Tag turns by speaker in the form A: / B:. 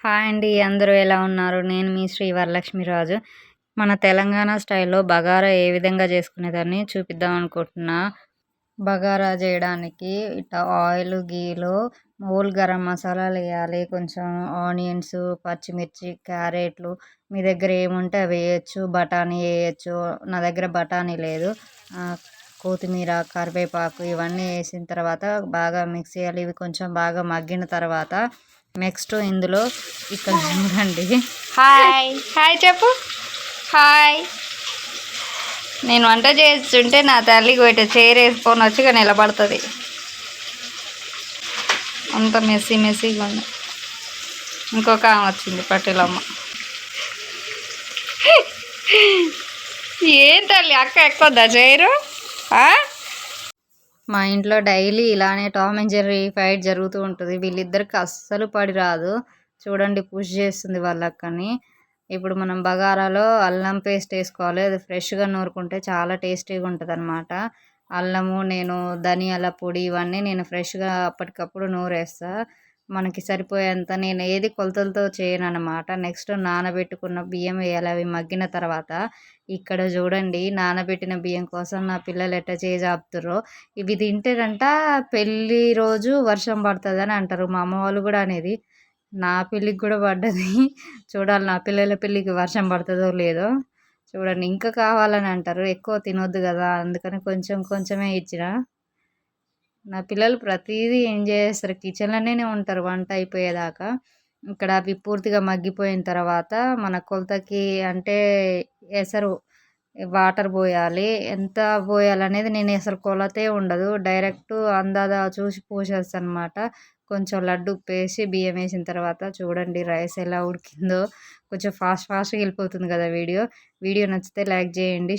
A: Hi అండి అందరూ ఎలా ఉన్నారు? నేను మీ శ్రీ వరలక్ష్మిరాజు. మన తెలంగాణ స్టైల్లో బగారా ఏ విధంగా చేసుకునేదాన్ని చూపిద్దాం అనుకుంటున్నా. బగారా చేయడానికి ఇట్లా ఆయిల్ గీలో హోల్ గరం మసాలాలు వేయాలి. కొంచెం ఆనియన్స్ పచ్చిమిర్చి క్యారెట్లు మీ దగ్గర ఏముంటే అవి వేయచ్చు. బఠానీ వేయచ్చు. నా దగ్గర బఠానీ లేదు. కొత్తిమీర కరివేపాకు ఇవన్నీ వేసిన తర్వాత బాగా మిక్స్ చేయాలి. ఇవి కొంచెం బాగా మగ్గిన తర్వాత నెక్స్ట్ ఇందులో ఇక్కడ చూడండి.
B: హాయ్. హాయ్ చెప్పు. హాయ్. నేను వంట చేస్తుంటే నా తల్లికి పెట్టే చైర్ వేసుకొని వచ్చి ఇక నిలబడుతుంది. అంత మెస్సీ మెస్సీగా ఉంది. ఇంకొక ఆమె వచ్చింది పట్టెలమ్మ ఏం తల్లి అక్క ఎక్కువ చైరు?
A: మా ఇంట్లో డైలీ ఇలానే టామ్ అండ్ జెర్రీ ఫైట్ జరుగుతూ ఉంటుంది. వీళ్ళిద్దరికి అస్సలు పడి రాదు. చూడండి పుష్ చేస్తుంది వాళ్ళక్కని. ఇప్పుడు మనం బగారాలో అల్లం పేస్ట్ వేసుకోవాలి. అది ఫ్రెష్గా నూరుకుంటే చాలా టేస్టీగా ఉంటుంది అనమాట అల్లము నేను ధనియాల పొడి ఇవన్నీ నేను ఫ్రెష్గా అప్పటికప్పుడు నూరేస్తాను మనకి సరిపోయేంత నేను ఏది కొలతలతో చేయను అనమాట నెక్స్ట్ నానబెట్టుకున్న బియ్యం వేయాలి. అవి మగ్గిన తర్వాత ఇక్కడ చూడండి నానబెట్టిన బియ్యం కోసం నా పిల్లలు ఎట్ట చేజాపుతారో ఇవి తింటేనంట పెళ్ళి రోజు వర్షం పడుతుంది అని అంటారు. మా అమ్మ వాళ్ళు కూడా అనేది నా పెళ్ళికి కూడా పడ్డది. చూడాలి నా పిల్లల పెళ్ళికి వర్షం పడుతుందో లేదో. చూడండి ఇంకా కావాలని అంటారు. ఎక్కువ తినొద్దు కదా అందుకని కొంచెం కొంచెమే ఇచ్చిన. నా పిల్లలు ప్రతిదీ ఎంజాయ్ చేస్తారు కిచెన్లోనే ఉంటారు వంట అయిపోయేదాకా. ఇక్కడ అవి పూర్తిగా మగ్గిపోయిన తర్వాత మన కొలతకి అంటే ఎసరు వాటర్ పోయాలి. ఎంత పోయాలనేది నేను అసలు కొలతే ఉండదు. డైరెక్ట్ అందాదా చూసి పోసేస్తాను అనమాట కొంచెం లడ్డు ఉప్పేసి బియ్యం వేసిన తర్వాత చూడండి రైస్ ఎలా ఉడికిందో. కొంచెం ఫాస్ట్ ఫాస్ట్గా వెళ్ళిపోతుంది కదా వీడియో. వీడియో నచ్చితే లైక్ చేయండి.